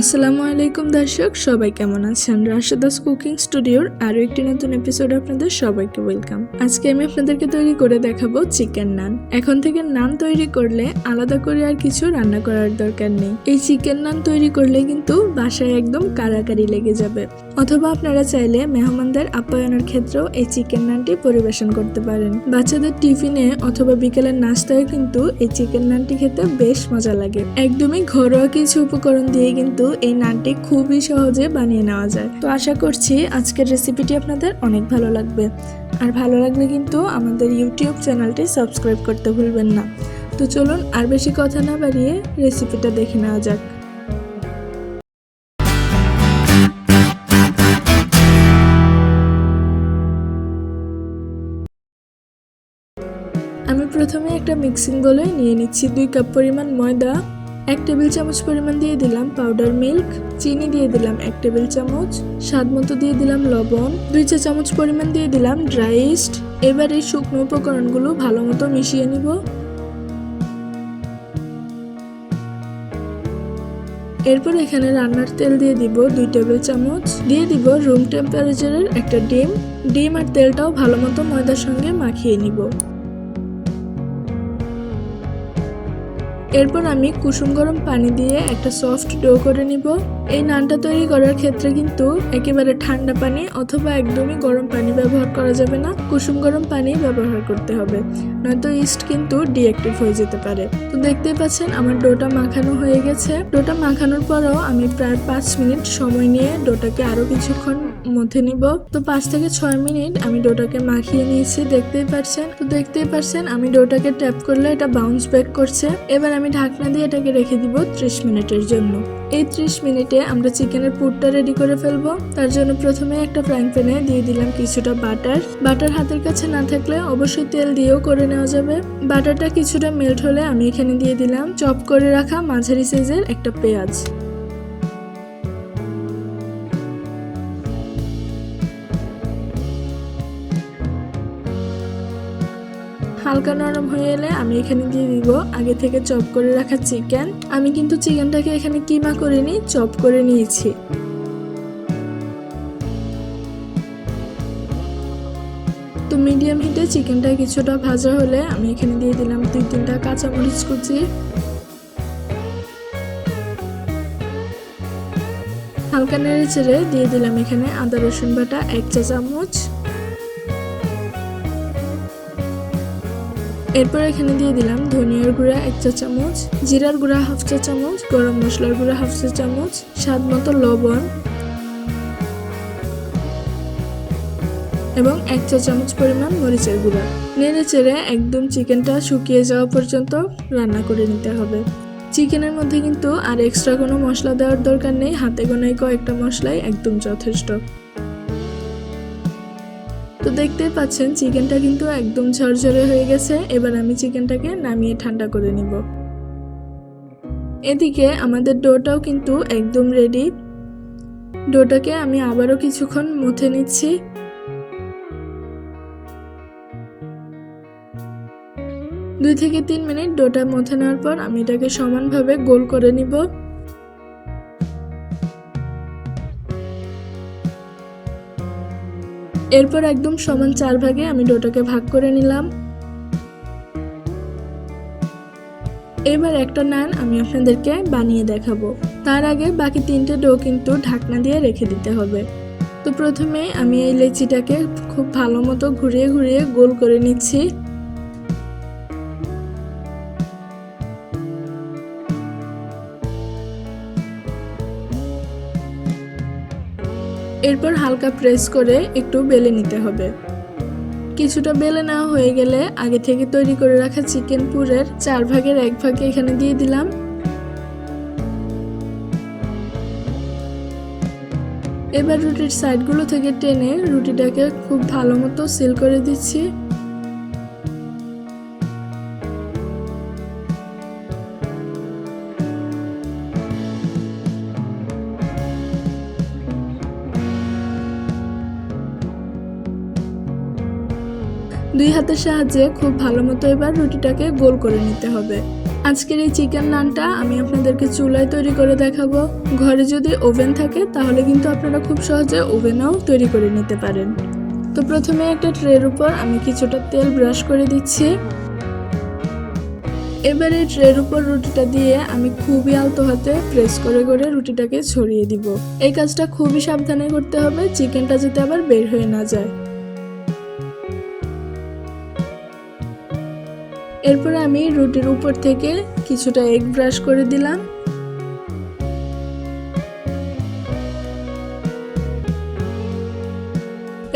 আসসালামু আলাইকুম দর্শক, সবাই কেমন আছেন? রাশেদাস কুকিং স্টুডিওর আরও একটি নতুন এপিসোড আপনাদের সবাইকে ওয়েলকাম আজকে আমি আপনাদেরকে তৈরি করে দেখাবো চিকেন নান এখন থেকে নান তৈরি করলে আলাদা করে আর কিছু রান্না করার দরকার নেই। এই চিকেন নান তৈরি করলে কিন্তু বাসায় একদম কারাকারি লেগে যাবে। অথবা আপনারা চাইলে মেহমানদের আপ্যায়নের ক্ষেত্রেও এই চিকেন নানটি পরিবেশন করতে পারেন। বাচ্চাদের টিফিনে অথবা বিকেলের নাস্তায় কিন্তু এই চিকেন নানটি খেতে বেশ মজা লাগে। একদমই ঘরোয়া কিছু উপকরণ দিয়ে কিন্তু এই নানটি খুবই সহজে বানিয়ে নেওয়া যায়। তো আশা করছি আজকের রেসিপিটি আপনাদের অনেক ভালো লাগবে। আর ভালো লাগলে কিন্তু আমাদের ইউটিউব চ্যানেলটি সাবস্ক্রাইব করতে ভুলবেন না। তো চলুন আর বেশি কথা না বাড়িয়ে রেসিপিটা দেখে নেওয়া যাক। আমি প্রথমে একটা মিক্সিং বলে নিয়ে নিচ্ছি দুই কাপ পরিমাণ ময়দা, এক টেবিল চামচ পরিমাণ দিয়ে দিলাম পাউডার মিল্ক চিনি দিয়ে দিলাম এক টেবিল চামচ, স্বাদ মতো দিয়ে দিলাম লবণ, দুই চা চামচ পরিমাণ দিয়ে দিলাম ড্রাই ইস্ট এবার এই শুকনো উপকরণগুলো ভালো মতো মিশিয়ে নিব। এরপর এখানে রান্নার তেল দিয়ে দিব দুই টেবিল চামচ। দিয়ে দিব রুম টেম্পারেচারের একটা ডিম। ডিম আর তেলটাও ভালো মতো ময়দার সঙ্গে মাখিয়ে নিব। এরপর আমি কুসুম গরম পানি দিয়ে একটা সফট ডো করে নিব। এই নানটা তৈরি করার ক্ষেত্রে কিন্তু একেবারে ঠান্ডা পানি অথবা একদমই গরম পানি ব্যবহার করা যাবে না। কুসুম গরম পানি ব্যবহার করতে হবে। নয়তো ইস্ট কিন্তু ডিঅ্যাক্টিভ হয়ে যেতে পারে। তো দেখতেই পাচ্ছেন, আমার ডোটা মাখানো হয়ে গেছে। ডোটা মাখানোর পরও আমি প্রায় পাঁচ মিনিট সময় নিয়ে ডোটাকে আরও কিছুক্ষণ মধ্যে নিব। তো পাঁচ থেকে ছয় মিনিট আমি ডোটাকে মাখিয়ে নিয়েছি, দেখতেই পারছেন তো দেখতেই পারছেন আমি ডোটাকে ট্যাপ করলে এটা বাউন্স ব্যাক করছে। এবার আমি ঢাকনা দিয়ে এটাকে রেখে দিব ত্রিশ মিনিটের জন্য। এই ত্রিশ মিনিটে আমরা চিকেনের পুরটা রেডি করে ফেলব। তার জন্য প্রথমে একটা ফ্রাইং প্যানে দিয়ে দিলাম কিছুটা বাটার বাটার হাতের কাছে না থাকলে অবশ্যই তেল দিয়েও করে নেওয়া যাবে। বাটারটা কিছুটা মেল্ট হলে আমি এখানে দিয়ে দিলাম। চপ করে রাখা মাঝারি সাইজের একটা পেঁয়াজ। হালকা নরম হয়ে এলে আমি এখানে দিয়ে দিব আগে থেকে চপ করে রাখা চিকেন। আমি কিন্তু চিকেনটাকে এখানে কিমা করিনি, চপ করে নিয়েছি। তো মিডিয়াম হিটে চিকেনটা কিছুটা ভাজা হলে আমি এখানে দিয়ে দিলাম দুই তিনটা কাঁচামরিচ কুচি। হালকা নেড়ে চেড়ে দিয়ে দিলাম এখানে আদা রসুন বাটা এক চা চামচ। এরপর এখানে দিয়ে দিলাম ধনিয়ার গুঁড়া এক চা চামচ, জিরার গুঁড়া হাফ চা চামচ, গরম মশলার গুঁড়া হাফ চা চামচ, স্বাদ মতো লবণ এবং এক চা চামচ পরিমাণ মরিচের গুঁড়া। নেড়ে চেড়ে একদম চিকেনটা শুকিয়ে যাওয়া পর্যন্ত রান্না করে নিতে হবে। চিকেনের মধ্যে কিন্তু আর এক্সট্রা কোনো মশলা দেওয়ার দরকার নেই, হাতে গোনায় কয়েকটা মশলাই একদম যথেষ্ট। তো দেখতেই পাচ্ছেন, চিকেনটা কিন্তু একদম ঝরঝরে হয়ে গেছে। এবার আমি চিকেনটাকে নামিয়ে ঠান্ডা করে নিব। এদিকে আমাদের ডোটাও কিন্তু একদম রেডি ডোটাকে আমি আবারও কিছুক্ষণ মুথে নিচ্ছি। দুই থেকে তিন মিনিট ডোটা মথে নেওয়ার পর আমি এটাকে সমানভাবে গোল করে নিব। এরপর একদম সমান চার ভাগে আমি ডোটাকে ভাগ করে নিলাম। এবার একটা নান আমি আপনাদেরকে বানিয়ে দেখাবো। তার আগে বাকি তিনটে ডো কিন্তু ঢাকনা দিয়ে রেখে দিতে হবে। তো প্রথমে আমি এই লেচিটাকে খুব ভালো মতো ঘুরিয়ে ঘুরিয়ে গোল করে নিচ্ছি। এরপর হালকা প্রেস করে একটু বেলে নিতে হবে। কিছুটা বেলে নেওয়া হয়ে গেলে আগে থেকে তৈরি করে রাখা চিকেন পুরের চার ভাগের এক ভাগে এখানে দিয়ে দিলাম। এবার রুটির সাইডগুলো থেকে টেনে রুটিটাকে খুব ভালো মতো সিল করে দিচ্ছি। দুই হাতের সাহায্যে খুব ভালো মতো এবার রুটিটাকে গোল করে নিতে হবে। আজকের এই চিকেন নানটা আমি আপনাদেরকে চুলায় তৈরি করে দেখাবো। ঘরে যদি ওভেন থাকে, তাহলে কিন্তু আপনারা খুব সহজে ওভেনেও তৈরি করে নিতে পারেন। তো প্রথমে একটা ট্রের উপর আমি কিছুটা তেল ব্রাশ করে দিচ্ছি। এবার এই ট্রের উপর রুটিটা দিয়ে আমি খুবই আলতো হাতে প্রেস করে করে রুটিটাকে ছড়িয়ে দিব। এই কাজটা খুবই সাবধানে করতে হবে, চিকেনটা যাতে আবার বের হয়ে না যায়। এরপরে আমি রুটির উপর থেকে কিছুটা এগ ব্রাশ করে দিলাম।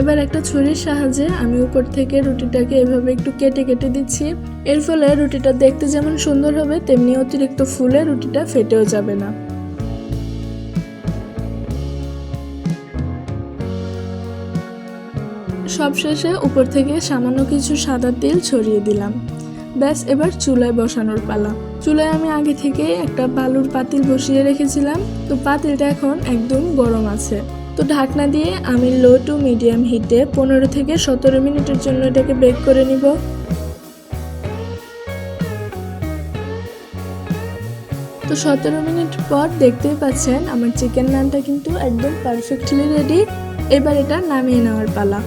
এবার একটা ছুরির সাহায্যে আমি উপর থেকে রুটিটাকে এভাবে একটু কেটে কেটে দিচ্ছি। এর ফলে রুটিটা দেখতে যেমন সুন্দর হবে, তেমনি অতিরিক্ত ফুলে রুটিটা ফেটেও যাবে না। সবশেষে উপর থেকে সামান্য কিছু সাদা তেল ছড়িয়ে দিলাম। ব্যাস, এবার চুলায় বসানোর পালা। চুলায় আমি আগে থেকে একটা বালুর পাতিল বসিয়ে রেখেছিলাম। তো পাতিলটা এখন একদম গরম আছে। তো ঢাকনা দিয়ে আমি লো টু মিডিয়াম হিটে পনেরো থেকে সতেরো মিনিটের জন্য এটাকে বেক করে নিব। তো সতেরো মিনিট পর দেখতেই পাচ্ছেন আমার চিকেন নানটা কিন্তু একদম পারফেক্টলি রেডি এবার এটা নামিয়ে নেওয়ার পালা।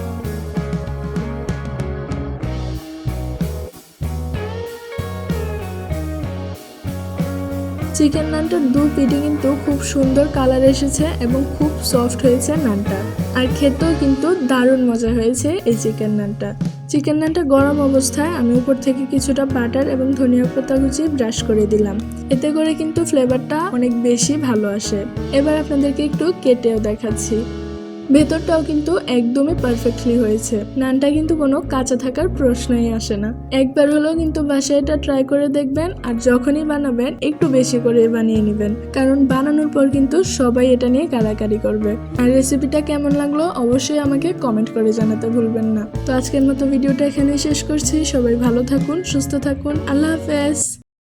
চিকেন নানটার দু পিঠে কিন্তু খুব সুন্দর কালার এসেছে এবং খুব সফট হয়েছে নানটা। আর খেতেও কিন্তু দারুণ মজা হয়েছে এই চিকেন নানটা। চিকেন নানটা গরম অবস্থায় আমি উপর থেকে কিছুটা বাটার এবং ধনিয়া পাতা কুচি ব্রাশ করে দিলাম। এতে করে কিন্তু ফ্লেভারটা অনেক বেশি ভালো আসে। এবার আপনাদেরকে একটু কেটেও দেখাচ্ছি। ভেতরটাও কিন্তু একদমই পারফেক্টলি হয়েছে। নানটা কিন্তু কোনো কাঁচা থাকার প্রশ্নই আসে না। একবার হলেও কিন্তু বাসায় এটা ট্রাই করে দেখবেন আর যখনই বানাবেন, একটু বেশি করে বানিয়ে নেবেন। কারণ বানানোর পর কিন্তু সবাই এটা নিয়ে কারাকারি করবে। আর রেসিপিটা কেমন লাগল অবশ্যই আমাকে কমেন্ট করে জানাতে ভুলবেন না। তো আজকের মতো ভিডিওটা এখানেই শেষ করছি। সবাই ভালো থাকুন, সুস্থ থাকুন। আল্লাহ হাফেজ।